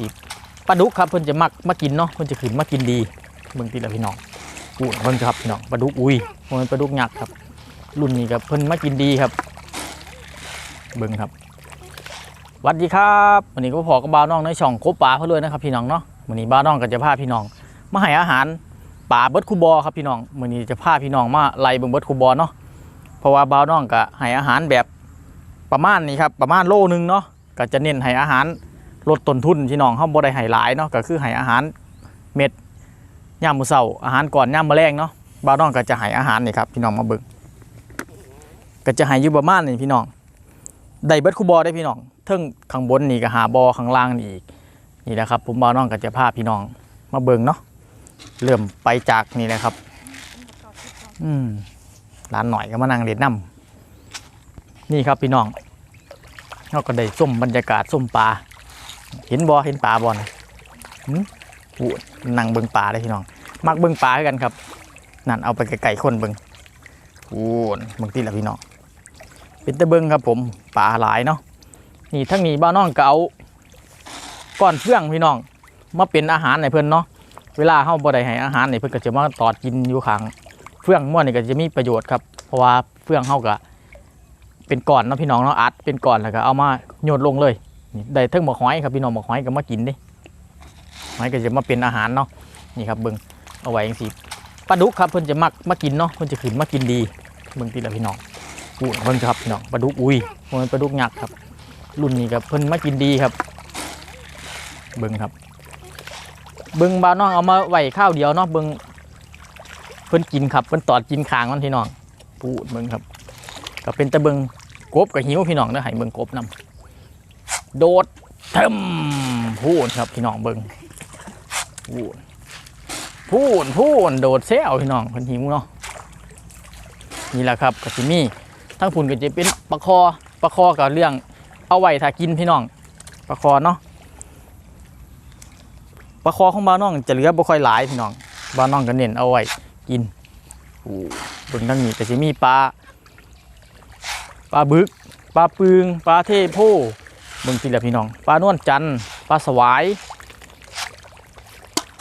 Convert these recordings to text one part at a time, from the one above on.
สิปลาดุกครับเพิ่นจะมักมากินเนาะเพิ่นจะขึ้นมากินดีเบิ่งติละพี่น้องอู้เบิ่งครับพี่น้องปลาดุกอุ้ยมันปลาดุกหยักครับ รุ่นนี้ครับเพิ่นมากินดีครับ เบิ่งครับสวัสดีครับวันนี้ก็พอกับบ่าน้องในช่องโคบปลาเพื่อเลยนะครับพี่น้องเนาะวันนี้บ่าน้องก็จะพาพี่น้องมาให้อาหารป่าเบิร์ดคูบอครับพี่น้องวันนี้จะพาพี่น้องมาไล่เบิ่งเบิดคูบอเนาะเพราะว่าบ่าน้องก็ให้อาหารแบบประมาณนี้ครับประมาณโลนึงเนาะก็จะเน้นให้อาหาร ลดต้นทุนพี่น้องเฮาบ่ได้ให้หลายเนาะก็คือให้อาหารเม็ดย่ามมื้อเช้าอาหารก่อนย่ามมื้อแลงเนาะบ่าวน้องก็จะให้อาหารนี่ครับพี่น้องมาเบิ่งก็จะให้อยู่ประมาณนี้พี่น้องได้เบิดคูบอได้พี่น้องเทิงข้างบนนี่ก็หาบอข้างล่างนี่อีกนี่แหละครับผมบ่าวน้องก็จะพาพี่น้องมาเบิ่งเนาะเริ่มไปจากนี่แหละครับ อืมร้านหน่อยก็มานั่งเล่นน้ำนี่ครับพี่น้องเราก็ได้ส้มบรรยากาศส้มปลา เห็นบอเห็นปลาบอลอู้นั่งเบิ่งปลาเลยพี่น้อง มักเบิ่งปลาคือกันครับ นั่นเอาไปไก่ๆคนเบิ่งอู้เบิ่งตีละพี่น้อง เป็นตะเบิงครับผมป่าหลายเนาะ นี่ทั้งนี้บ้านน้องก็เอาก้อนเฟื่องพี่น้อง มาเป็นอาหารในเพิ่อนเนาะ เวลาเฮาบ่ได้ให้อาหารในเพิ่อนก็จะมาตอดกินอยู่ข้างเฟื่องม่วนนี่ก็จะมีประโยชน์ครับ เพราะว่าเฟื่องเฮาก็เป็นก้อนเนาะพี่น้องเนาะอัดเป็นก้อนแล้วก็เอามาโยนลงเลย ได้ทั้งหมกหอยครับพี่น้องหมกหอยก็มากินดิหอยก็จะมาเป็นอาหารเนาะนี่ครับเบิ่งเอาไว้จังซี่ปลาดุกครับเพิ่นจะมักมากินเนาะเพิ่นจะขึ้นมากินดีเบิ่งติละพี่น้องอู้เพิ่นครับพี่น้องปลาดุกอุ้ยมันปลาดุกหยักครับ รุ่นนี้ครับเพิ่นมากินดีครับ เบิ่งครับ เบิ่งบาน้องเอามาไว้ข้าวเดียวเนาะเบิ่งเพิ่นกินครับเพิ่นตอดกินคางมันพี่น้องปูดเบิ่งครับ ก็เป็นตะเบิ่งกบกับหิวพี่น้องเด้อให้เบิ่งกบนํ โดดเทิมพูนครับพี่น้องเบิงพูนพูนพูนโดดแซวพี่น้องเพิ่นหิวเนาะนี่แหละครับก็สิมีทั้งผุนก็จะเป็นปลาคอปลาคอกับเรื่องเอาไว้ถ้ากินพี่น้องปลาคอเนาะปลาคอของบ้านน้องจะเหลือบ่ค่อยหลายพี่น้องบ้านน้องก็เน้นเอาไว้กินอู้เบิ่งทั้งนี้ก็จะมีปลาปลาบึกปลาปึงปลาเทโพ เบิ่งทีละพี่น้องปลานวลจันทร์ปลาสวาย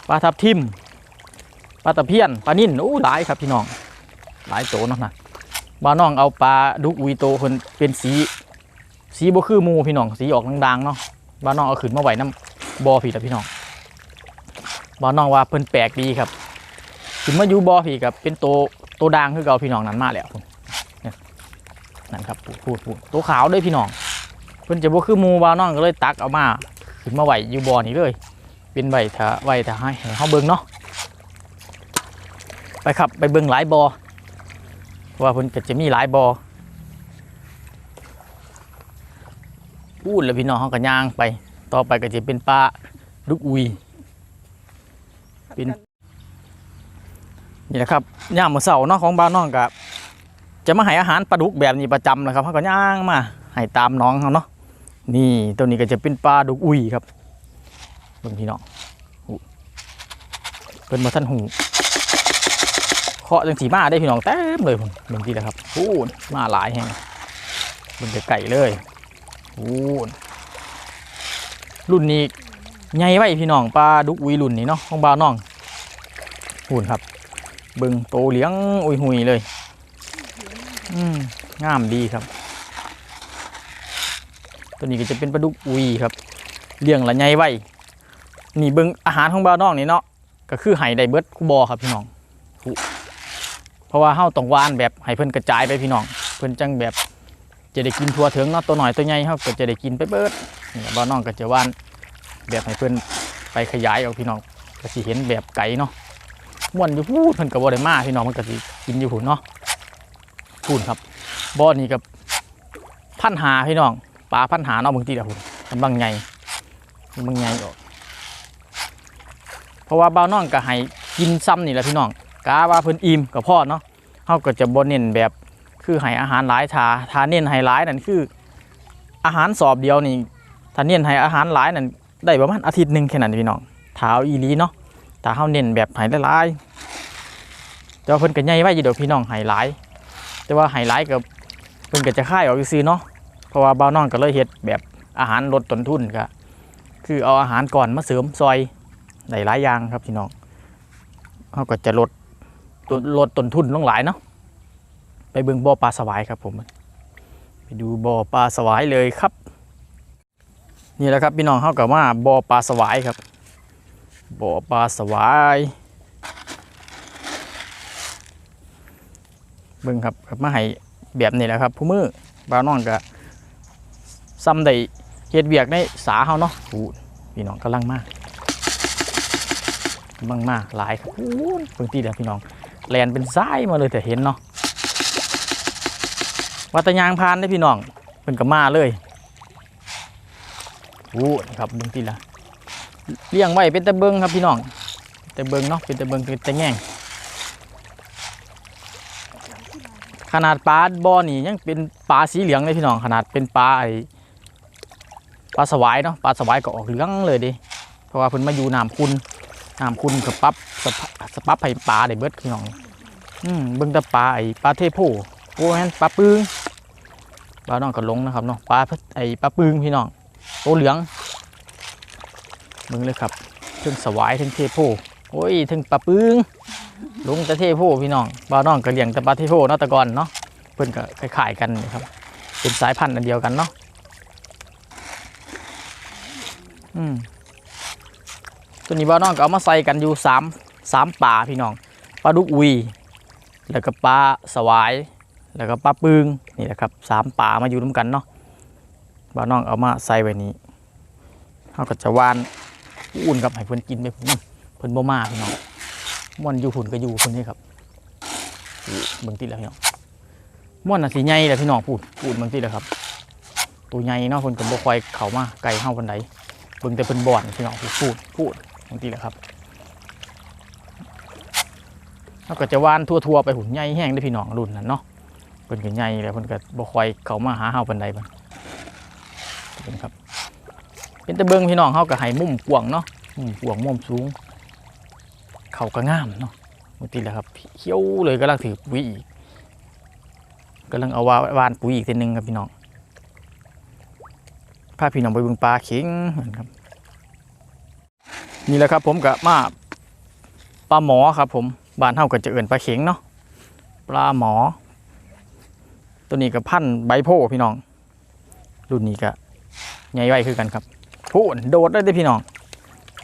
ปลาทับทิมปลาตะเพียนปลานิ่นอู้หลายครับพี่น้องหลายโตเนาะนะบ้าน้องเอาปลาดุกอุยโตเพิ่นเป็นสี สีบ่คือมูพี่น้องสีออกด่างๆเนาะบ้าน้องเอาขึ้นมาไหวน้ำบ่อผีและพี่น้องบ้าน้องว่าเพิ่นแปลกดีครับขึ้นมาอยู่บ่อผีกับเป็นโตโตด่างคือเก่าพี่น้องนั้นมาแล้วนั่นครับพูดพูดพูดตัวขาวด้วยพี่น้อง พิ่นจะบ่คือหมูบ้านน้องก็เลยตักเอามาขึ้นมาไหวอยู่บ่อนี้เลย เป็นไหวถ้าไหวถ้าให้เฮาเบิ่งเนาะไปครับไปเบิ่งหลายบ่อว่าเพิ่นก็จะมีหลายบอพูดแล้วพี่น้องเขาก็ย่างไป ต่อไปก็จะเป็นปลาดุกอุยเป็นนี่แหละครับย่างมื้อเสาเนาะของบ้านน้องก็จะมาให้อาหารปลาดุกแบบนี้ประจำนะครับเขาก็ย่างมาให้ตามน้องเขาเนาะ นี่ตัวนี้ก็จะเป็นปลาดุกอุยครับเบิ่งพี่น้องเป็นมาท่านหูเคาะจังสีมาได้พี่น้องเต็มเลยผมเบิ่งทีนะครับพูนมาหลายแห่งเบิ่งไก่เลยพูนรุ่นนี้ใหญ่ไว้พี่น้องปลาดุกอุยรุ่นนี้เนาะของบ้าวน้องพูนครับเบิ่งโตเลี้ยงอุยหุยเลย อืมงามดีครับ ตัวนี้ก็จะเป็นปลาดุกอุยครับเลี้ยงละใหญ่ไว้นี่เบิงอาหารของบ้าวน้องนี่เนาะก็คือไห้ไดเบิดคูบอครับพี่น้องเพราะว่าเฮาต้องวานแบบให้เพิ่นกระจายไปพี่น้อง เพิ่นจังแบบจะได้กินทั่วถึงเนาะตัวหน่อยตัวใหญ่เฮาก็จะได้กินไปเบิดนี่บ่าวน้องก็จะวานแบบให้เพิ่นไปขยายออกพี่น้องก็สิเห็นแบบไก่เนาะม่วนอยู่พูดเพิ่นก็บ่ได้มาพี่น้องมันก็สิกินอยู่พุ่นเนาะพูนครับบ่อนี้กับพันหาพี่น้อง ปลาพันหาเนาะบางทีละพุ่นมันบางใหญ่มันบางใหญ่ออกเพราะว่าบ่าน้องก็ให้กินซ้ำนี่แหละพี่น้องกาว่าเพิ่นอิ่มกับพ่อเนาะเฮาก็จะบ่เน้นแบบคือให้อาหารหลายทาทาเน้นให้หลายนั่นคือ อาหารสอบเดียวนี่ถาเน้นให้อาหารหลายนั่นได้ประมาณอาทิตย์หนึ่งแค่นั้นพี่น้องถ้าเอาอีหลีเนาะถ้าเฮาเน้นแบบให้หลายๆแต่ว่าเพิ่นก็ใหญ่ไว้อยู่ดอกพี่น้องให้หลาย แต่ว่าให้หลายก็เพิ่นก็จะค่ายออกซื่อเนาะ เพราะว่าบ่าน้องก็เลยเฮ็ดแบบอาหารลดต้นทุนก็คือเอาอาหารก่อนมาเสริมซอยได้หลายอย่างครับพี่น้องเขาก็จะลดลดลดต้นทุนลงหลายเนาะไปเบิ่งบ่อปลาสวายครับผม ไปดูบ่อปลาสวายเลยครับ นี่แหละครับพี่น้องเขากับว่าบ่อปลาสวายครับบ่อปลาสวายเบิ่งครับกับมาให้แบบนี้แหละครับผู้มือบ่าน้องก็ ซ้ำได้เฮ็ดเวียกในสาเฮาเนาะอู้พี่น้องกำลังมากกำลังมาหลายครับอู้เพิ่งตีเดียวพี่น้องแลนเป็นซ้ายมาเลยแต่เห็นเนาะวัดตะยางพานได้อพี่น้องเป็นกับมาเลยโอ้นี่ครับเบิ้งตีละเลี้ยงไว้เป็นตะเบิงครับพี่น้องแต่เบิงเนาะเป็นตะเบิงเป็นตะแง่งขนาดปลาบ่อนี่ยังเป็นปลาสีเหลืองเลยพี่น้องขนาดเป็นปลาไอ ปลาสวายเนาะปลาสวายก็ออกเหลืองเลยดิเพราะว่าเพิ่นมาอยู่น้ำคุณน้ำคุณกับปั๊บสปสปับให้ปลาได้เบิดพี่น้องอืมเบิ่งแต่ปลาไอปลาเทโพโอ้แม่นปลาปึงปลาน้องก็ลงนะครับเนาะปลาไอปลาปึงพี่น้องตัวเหลืองมึงเลยครับถึงสวายถึงเทโพโอ้ยถึงปลาปึงลงตะเทโพพี่น้องบ้าน้องก็เลี้ยงแต่ปลาเทโพเนาะตะกอนเนาะเพิ่นก็คล้ายๆกันนี่ครับเป็นสายพันธุ์อันเดียวกันเนาะ อืมตัวนี้บ้าน้องก็เอามาใส่กันอยู่สามสามป่าพี่น้องปลาดุกอุยแล้วก็ปลาสวาย แล้วก็ปลาปึงนี่แหละครับสามป่ามาอยู่ร่วมกันเนาะบ่าน้องเอามาใส่ไว้นี้เขาก็จะวานอุ่นกับให้เพิ่นกินไปพุ่นนเพิ่นบ่มาพี่น้องม่วนอยู่พุ่นก็อยู่พุ่นนี่ครับเบิ่งติแล้วพี่น้องม่วนน่ะสิใหญ่แหละพี่น้องพูดพูดเบิ่งติแล้วครับ ตัวใหญ่เนาะเพิ่นก็บ่ค่อยเข้ามาไกลเฮาปานใด เบิ่งแต่เพิ่นบ่อนพี่น้องพูดพูดบิ่งติแหล้วครับเขาก็จะหวานทั่วๆไปหุ่นใหญ่แห้งได้พี่น้องรุ่นนั้นเนาะเพิ่นก็ใหญ่แล้วเพิ่นก็บ่คอยเข้ามาหาเฮาปานใดบัดเป็นครับ เป็นตะเบิงพี่น้องเขาก็ให้มุมกว้างเนาะมุมกว้างมุมสูง เขาก็งามเนาะมุติแหละครับเขี้ยวเลยกำลังถือปุ๋ยอีกกำลังเอาวาวานปุ๋ยอีกทีหนึงครับพี่น้อง พาพี่น้องไปบิ่งปลาเข็งครับ นี่แหละครับผมกับมาปลาหมอครับ ผมบ้านเฮาก็จะเอื่นปลาเข็งเนาะปลาหมอ ตัวนี้กับพันธุ์ใบโพพี่น้อง รุ่นนี้ก็ใหญ่ไวคือกันครับพูนโดดได้ด้อพี่น้อง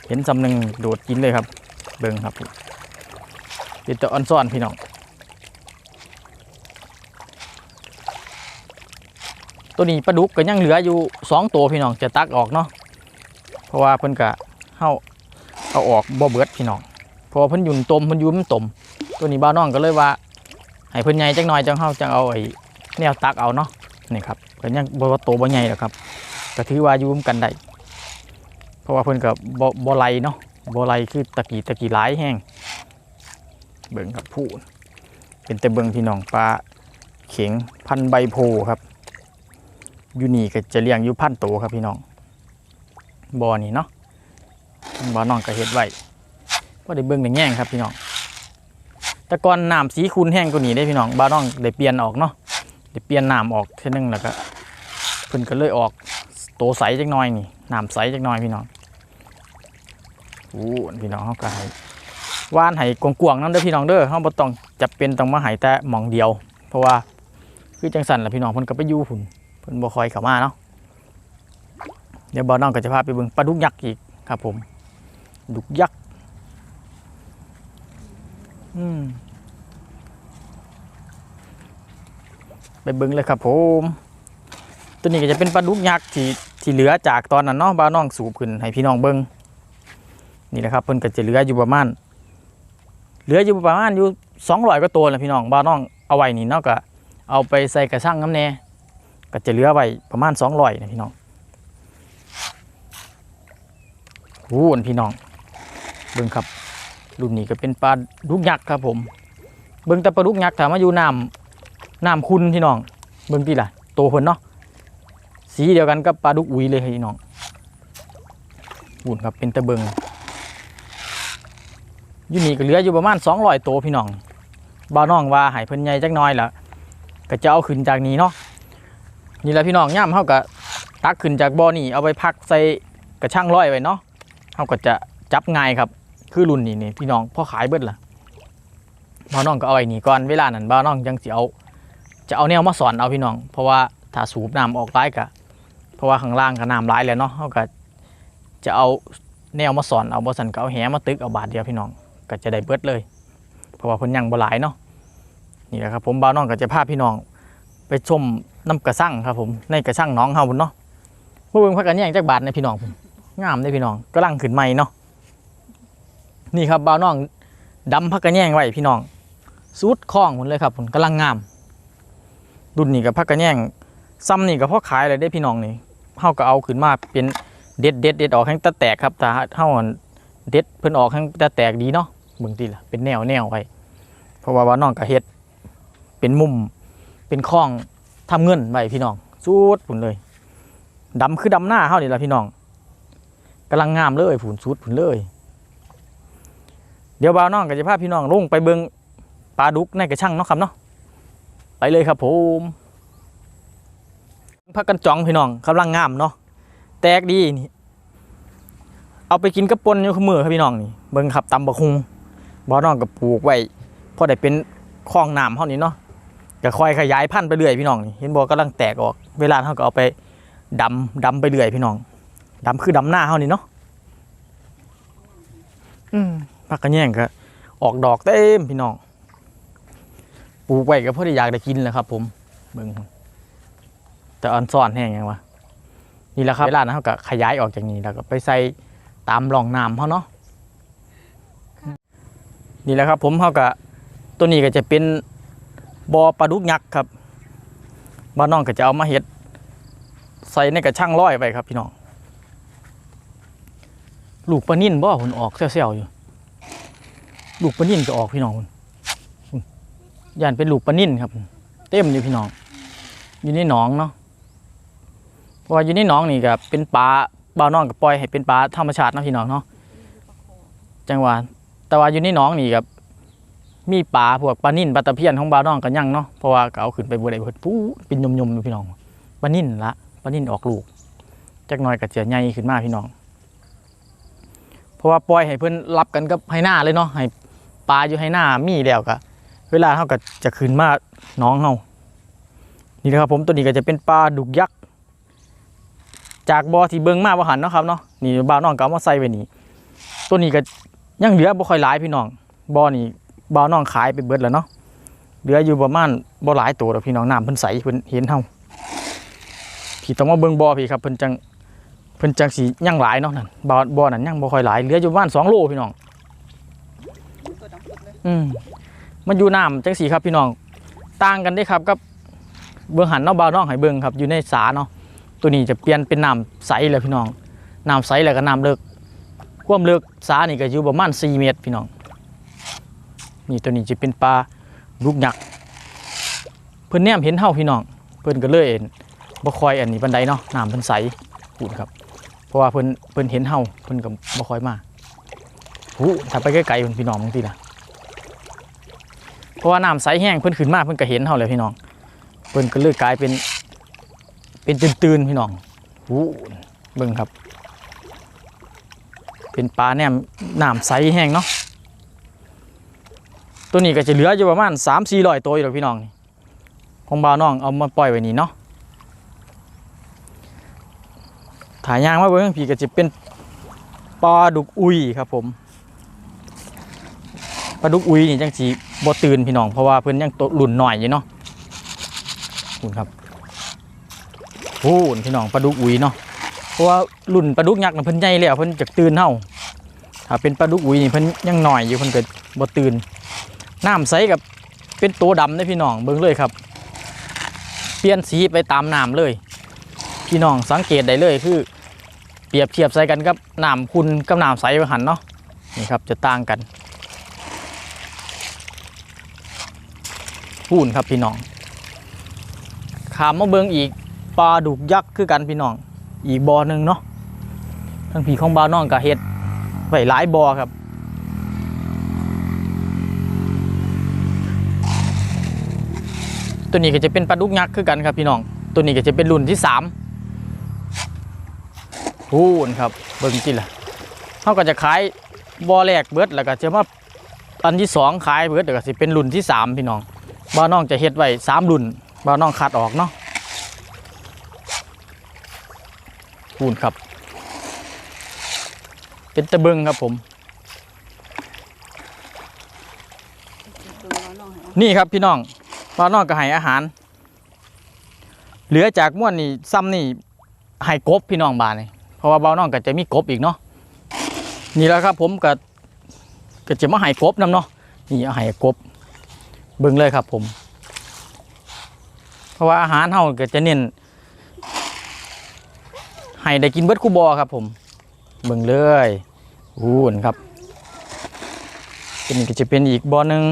เห็นสำนึงโดดกินเลยครับ เบิ่งครับเป็นตัวออนซ่อนพี่น้อง ตัวนี้ปลาดุกก็ยังเหลืออยู่สองตัวพี่น้องจะตักออกเนาะเพราะว่าเพิ่นกะเฮาเอาออกบ่เบิดพี่น้องเพราะเพิ่นอยุ่นตมเพิ่นอยุ่มันตม ตัวนี้บ้าน้องก็เลยว่าให้เพิ่นใหญ่จังหน่อยจังเฮาจังเอาไอ้แนวตักเอาเนาะนี่ครับก็ยังบ่โตบ่ใหญ่หรอกครับก็ถือว่ายู่มกันได้เพราะว่าเพิ่นก็บ่บ่ไหลเนาะบ่ไหลคือตะกี้ตะกี้หลายแห้งเบิ่งครับผู้เป็นแต่เบิ่งพี่น้องปลาเข็งพันใบโพครับ อยู่นี่ก็จะเลี้ยงอยู่พันโตครับพี่น้องบ่อนี่เนาะบ่อน้องก็เฮ็ดไว้บ่ได้เบิ่งได้แง่งครับพี่น้องแต่ก่อนน้ำสีขุ่นแห้งกว่านี้ได้พี่น้องบ่าวน้องได้เปลี่ยนออกเนาะเดี๋ยวเปลี่ยนน้ำออกเท่านึงแล้วก็เพิ่นก็เลยออกโตใสจักหน่อยนี่น้ำใสจักหน่อยพี่น้องอู้พี่น้องเขาก็ให้ว่านให้กวางๆนั่นเด้อพี่น้องเด้อเขาบ่ต้องจะเป็นต้องมาให้แต่หมองเดียว เพราะว่าคือจังสันล่ะพี่น้องเพิ่นก็ไปยู่หุ่น เพิ่นบ่คอยเข้ามาเนาะเดี๋ยวบ่าน้องก็จะพาไปเบิ่งปลาดุกยักษ์อีกครับผมดุกยักษ์อืมไปเบิ้งเลยครับผม ตัวนี้ก็จะเป็นปลาดุกยักษ์ที่ที่เหลือจากตอนนั้นเนาะบ้าวน้องสูบขึ้นให้พี่น้องเบิ้งนี่แหละครับเพิ่นก็จะเหลืออยู่ประมาณเหลืออยู่ประมาณอยู่สองร้อยกว่าตัวแหละพี่น้องบ้าน้องเอาไว้นี่เนาะก็เอาไปใส่กระชังน้ำแน่ ก็จะเหลือไว้ประมาณสองร้อยนะพี่น้องโอ้นพี่น้อง เบิ้งครับรุ่นนี้ก็เป็นปลาดุกยักษ์ครับผม เบิ้งแต่ปลาดุกยักษ์ถามมาอยู่น้ำน้ำคุณพี่น้อง เบิ่งพี่ล่ะโตเพิ่นเนาะสีเดียวกันกับปลาดุกอุยเลยพี่น้องอุ่นครับเป็นตะเบิงอยู่นี่ก็เหลืออยู่ประมาณ200ตัวพี่น้องบ่าน้องว่าให้เพิ่นใหญ่จักน่อยละก็จะเอาขึ้นจากนี้เนาะ นี่แหละพี่น้องย่ามเฮาก็ตักขึ้นจากบ่อนี่เอาไปพักใส่กระช่างร้อยไว้เนาะเขาก็จะจับง่ายครับ คือรุ่นนี้นี่พี่น้องพอขายเบิดล่ะบ่าวน้องก็เอาไว้นี่ก่อนเวลานั้นบ่าวน้องยังสิเอาจะเอาแนวมาสอนเอาพี่น้อง เพราะว่าถ้าสูบน้ำออกร้ายกะเพราะว่าข้างล่างก็น้ำร้ายแล้วเนาะเขาก็จะเอาแนวมาสอนเอาบ่สันก็เอาแหมาตึกเอาบาทเดียวพี่น้องก็จะได้เบิดเลย เพราะว่าเพิ่นยังบ่หลายเนาะนี่แหละครับผมบ่าวน้องก็จะพาพี่น้องไปชม น้ำกระสั่งครับผมในกระสั่งน้องเฮาพุ่นเนาะเมื่อเบิ่งพักกันแย่งจากบาทในพี่น้องผมงามเลยพี่น้องกำลังขึ้นใหม่เนาะนี่ครับบ่าวน้องดำพักกันแย่งไว้พี่น้องสุดคล้องหมดเลยครับผมกำลังงามรุ่นนี้กับพักกันแย่งซ้ำนี่กับพ่อขายเลยได้พี่น้องนี่เฮาก็เอาขึ้นมาเป็นเด็ดเด็ดเด็ดออกให้ตะแตกครับแต่เฮาอันเด็ดเพิ่นออกให้ตะแตกดีเนาะเบิ่งติล่ะเป็นแนวแนวไว้เพราะว่าว่าน้องก็เฮ็ดเป็นมุมเป็นคล้อง ทำเงินไว้พี่น้องสุดผุนเลยดำคือดำหน้าเฮานี่แหละพี่น้องกำลังงามเลยผุนสุดผุนเลย เดี๋ยวบ่าวน้องก็จะพาพี่น้องลงไปเบิงปลาดุกในกระชังเนาะครับเนาะไปเลยครับผมพักกันจองพี่น้องกำลังงามเนาะแตกดีนี่เอาไปกินกระปนอยู่ขมือครับพี่น้องนี่เบิงครับตำบะคุงบ่าวน้องก็ปลูกไว้พอได้เป็นคลองน้ำเฮานี่เนาะ ก็ค่อยขยายพันธุ์ไปเรื่อยพี่น้องนี่เห็นบอกกำลังแตกออก เวลาเขาก็เอาไปดำดำไปเรื่อยพี่น้องดำคือดำหน้าเขานี่เนาะอืมพักกันแย่งก็ออกดอกเต็มพี่น้องปลูกไว้ก็เพื่อที่อยากได้กินแหละครับ ผมเบิ่งแต่อันซ่อนแห้งยังวะนี่แหละครับเวลานั้นเขาก็ขยายออกจากนี้แล้วก็ไปใส่ตามร่องน้ำเขาเนาะนี่แหละครับ ผมเขาก็ตัวนี้ก็จะเป็น บอปลาดุกยักษ์ครับบ้านน้องก็จะเอามาเฮ็ดใส่ในกระช่างร้อยไปครับพี่น้อง ลูกปลานิ่นบ่หุ่นออกเซี่ยวๆอยู่ ลูกปลานิ่นก็ออกพี่น้องย่านเป็นลูกปลานิ่นครับ เต็มอยู่พี่น้อง อยู่ในหนองเนาะเพราะว่าอยู่ในหนองนี่ก็เป็นปลาบ้านน้องก็ปล่อยให้เป็นปลาธรรมชาตินะพี่น้องเนาะจังหวะแต่ว่าอยู่ในหนองนี่กับ มีปลาพวกปลานิ่นปลาตะเพียนของบาวน้องกันยั่งเนาะเพราะว่าก็เอาขึ้นไปบ่ได้เพิ่นปู๊เป็นยมๆอยู่พี่น้องปลานิ่นละปลานิ่นออกลูกจักหน่อยก็จะใหญ่ขึ้นมาพี่น้อง เพราะว่าปล่อยให้เพิ่นรับกันกับให้หน้าเลยเนาะให้ปลาอยู่ให้หน้ามีแล้วก็เวลาเฮาก็จะขึ้นมาน้องเฮานี่นะครับผมตัวนี้ก็จะเป็นปลาดุกยักษ์จากบ่อที่เบิ่งมาบ่หันเนาะครับเนาะนี่บาวน้องก็เอามาใส่ไว้นี่ตัวนี้ก็ยังเหลือบ่ค่อยหลายพี่น้องบ่อนี่ บ่าวน้องขายไปเบิดแล้วเนาะเหลืออยู่ประมาณบ่หลายตัวแล้วพี่น้องน้ำเพิ่นใสเพิ่นเห็นเฮาพี่ต้องมาเบิ่งบ่อพี่ครับเพิ่นจังเพิ่นจังสิยังหลายเนาะนั่นบ่อบ่อนั้นยังบ่ค่อยหลายเหลืออยู่ประมาณ2โลพี่น้องอืมมันอยู่น้ำจังสีครับพี่น้องต่างกันเด้ครับกับเบื้องหันเนาะบ่าวน้องให้เบิ่งครับอยู่ในสาเนาะตัวนี้จะเปลี่ยนเป็นน้ำใสแล้วพี่น้องน้ำใสแล้วก็น้ำเลิกความเลิกสานี่ก็อยู่ประมาณ4เมตรพี่น้อง นี่ตัวนี้จะเป็นปลาลูกหยักษ์เพิ่อนแนมเห็นเฮาพี่น้อง เพิ่อนก็เลยเห็นบ่คอยอันนี้ปานใดเนาะน้ำเพิ่นใสพูดครับ เพราะว่าเพิ่นเพิ่นเห็นเฮาเพิ่นก็บ่คอยมาหูถ้าไปไกลๆเพิ่นพี่น้องบางทีล่ะเพราะว่าน้ำใสแห้งเพิ่นขึ้นมาเพิ่นก็เห็นเฮาเลยพี่น้อง เพิ่นก็เลยกลายเป็น เป็นตื่นๆพี่น้องหูเบิ่งครับ เป็นปลาแนมน้ำใสแห้งเนาะ ตัวนี้ก็จะเหลืออยู่ประมาณสามสี่ร้อยตัวอยู่หรอกพี่น้องนี่ของบ่าวน้องเอามาปล่อยไว้นี่เนาะถ่ายยางมาเบิ่งพี่ก็จะเป็นปลาดุกอุยครับผมปลาดุกอุยนี่จังสีบ่ตื่นพี่น้องเพราะว่าเพิ่นยังตหลุ่นหน่อยอยู่เนาะคุณครับโอ้พี่น้องปลาดุกอุยเนาะเพราะว่ารุ่นปลาดุกยักษ์น่ะเพิ่นใหญ่แล้วเพิ่นจะตื่นเฮาถ้าเป็นปลาดุกอุยนี่เพิ่นยังหน่อยอยู่เพิ่นก็บ่ตื่น น้ำใสกับเป็นตัวดำได้พี่น้องเบิ่งเลยครับ เปลี่ยนสีไปตามน้ำเลย พี่น้องสังเกตได้เลยคือ เปรียบเทียบใส่กันกับน้ำคุณกับน้ำใสไปหันเนาะนี่ครับจะต่างกันพูนครับพี่น้องขามมาเบิงอีกปลาดุกยักษ์คือกันพี่น้อง อีกบ่อหนึ่งเนาะทั้งผีของบ่าวน้องกับเห็ดไว้หลายบ่อครับ ตัวนี้ก็จะเป็นปลาดุกยักษ์คือกันครับพี่น้อง ตัวนี้ก็จะเป็นรุ่นที่สามหพูนครับเบิ่งจิล่ะเขาก็จะขายบ่อแรกเบิดแล้วก็จะมาอันที่สองขายเบิดแล้วก็สิเป็นรุ่นที่สามพี่น้องบ้าน้องจะเฮ็ดไว้สามรุ่นบ้าน้องคัดออกเนาะพูนครับ เป็นตะเบิงครับผม นี่ครับพี่น้อง บ้าวน้องก็ให้อาหาร เหลือจากม้วนนี่ซ้ำนี่ให้กบพี่น้องบานนี่เพราะว่าบ้าวน้องก็จะมีกบอีกเนาะนี่แล้วครับผมก็ก็จะมาให้กบนํเนาะนี่เอาให้กบเบิ่งเลยครับผม เพราะว่าอาหารเฮาก็จะเน้นให้ได้กินเบิดคู่บอครับผมเบิ่งเลยอู้นครับอันนี้ก็จะเป็นอีกบอหนึ่ง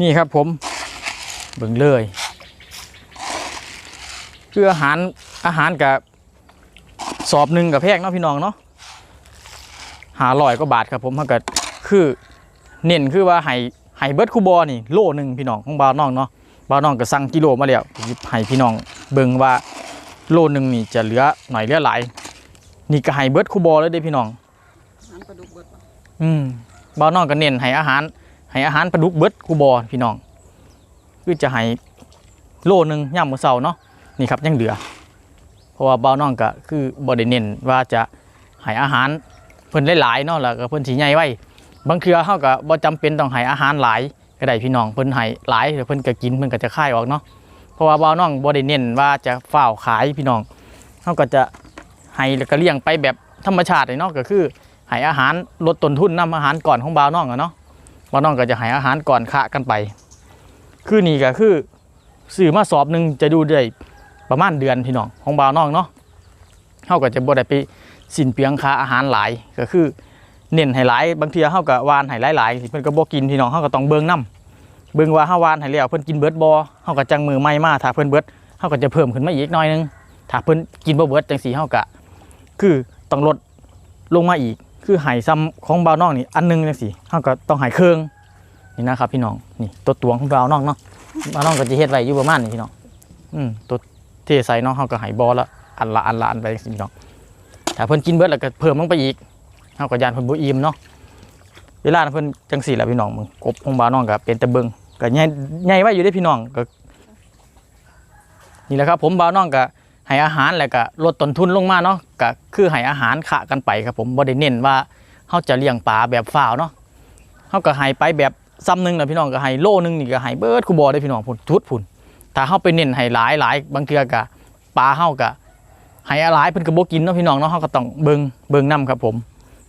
นี่ครับผมเบิ่งเลย คืออาหารอาหารกับสอบหนึ่งกับแพงเนาะพี่น้องเนาะหาลอยก็บาทครับผมถ้าเกิดคือเน้นคือว่าให้ให้เบิร์ดคูบอนี่โลหนึ่งพี่น้องของบาวน้องเนาะบาวน้องก็สั่งกิโลมาแล้วหยิบให้พี่น้องเบิ่งว่าโลหนึ่งนี่จะเหลือหน่อยเหลือหลายนี่ก็ให้เบิร์ดคูบอเลยเด้อพี่น้องน้ำปลาดุกเบิดบ่อืมบ้านนอกก็เน้นให้อาหาร ให้อาหารปลาดุกเบิดกูบอพี่น้องคือจะให้โลหนึงย่ามมื้อเช้าเนาะนี่ครับยังเหลือ เพราะว่าบ้านนอกก็คือบ่ได้เน้นว่าจะให้อาหารเพิ่นหลายๆเนาะแล้วก็เพิ่นสิใหญ่ไว้บางเทื่อเฮาก็บ่จำเป็นต้องให้อาหารหลายก็ได้พี่น้องเพิ่นให้หลายเดี๋ยวเพิ่นก็กินเพิ่นก็จะคายออกเนาะเพราะว่าบ้านนอกบ่ได้เน้นว่าจะฝ้าวขายพี่น้องเฮาก็จะให้แล้วก็เลี้ยงไปแบบธรรมชาติเลยเนาะก็คือให้อาหารลดต้นทุนนำอาหารก่อนของบ่าวน้องอะเนาะ บ่าน้องก็จะให้อาหารก่อนคะกันไป คือนี่ก็คือซื้อมาสอบหนึ่งจะดูได้ประมาณเดือนพี่น้องของบ่าวน้องเนาะเฮาก็จะบ่ได้ไปสินเปลืองค่าอาหารหลายก็คือเน้นให้หลายบางเทีเฮาก็วานให้หลายๆเพิ่นก็บ่กินพี่น้องเฮาก็ต้องเบิ่งนํเบิ่งว่าเฮาวานให้แล้วเพิ่นกินเบิดบ่เฮาก็จังมือใหม่มาถ้าเพิ่นเบิดเฮาก็จะเพิ่มขึ้นมาอีกหน่อยนึงถ้าเพิ่นกินบ่เบิดจังซี่เฮาก็คือต้องลดลงมาอีก คือไหซ้ำของบาวนอกนี่อันหนึงจังซี่เฮาก็ต้องไหเครื่องนี่นะครับพี่น้องนี่ตัวตวงของบาวนอกเนาะบาวนอกก็จะเฮ็ดไว้อยู่ประมาณนี้พี่น้องอืมตัวเทใส่เนาะเฮาก็ไหบอละอันละอันละอันไปจังซี่พี่น้องถ้าเพิ่นกินเบิดแล้วก็เพิ่มลงไปอีกเฮาก็ยานเพิ่นบ่อิ่มเนาะเวลาเพิ่นจังซี่แหละพี่น้องมึงกบของบาวนอกก็เป็นตะเบิงก็ใหญ่ใหญ่ไว้อยู่เด้พี่น้องก็นี่แหละครับผมบาวนอกก็ ให้อาหารแล้วก็ลดต้นทุนลงมาเนาะก็คือให้อาหารขะกันไปครับผมบ่ได้เน้นว่าเฮาจะเลี้ยงปลาแบบฝ้าวเนาะเฮาก็ให้ไปแบบซ้ำหนึ่งนะพี่น้องก็ให้โลนึงนี่ก็ให้เบิดคูบ่ได้พี่น้องพุ่นทุดพุ่นถ้าเฮาไปเน้นให้หลายหลายบางเทื่อก็ปลาเฮาก็ให้หลายเพิ่นก็บ่กินเนาะพี่น้องเนาะเฮาก็ต้องเบิ่งเบิ่งนํครับผม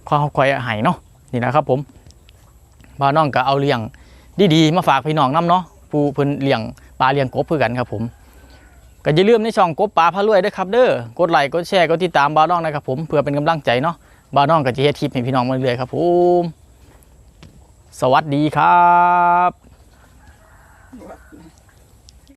ขอเฮาคอยให้เนาะนี่นะครับผมบ่าวน้องก็เอาเลี้ยงดีๆมาฝากพี่น้องนํเนาะผู้เพิ่นเลี้ยงปลาเลี้ยงกบคือกันครับผม ก็อย่าลืมในช่องกบปลาพารวยด้วยครับเด้อกดไลค์กดแชร์กดติดตามบาน้องนะครับผมเพื่อเป็นกำลังใจเนาะบาน้องก็จะเฮ็ดคลิปให้พี่น้องมาเรื่อยครับผมสวัสดีครับ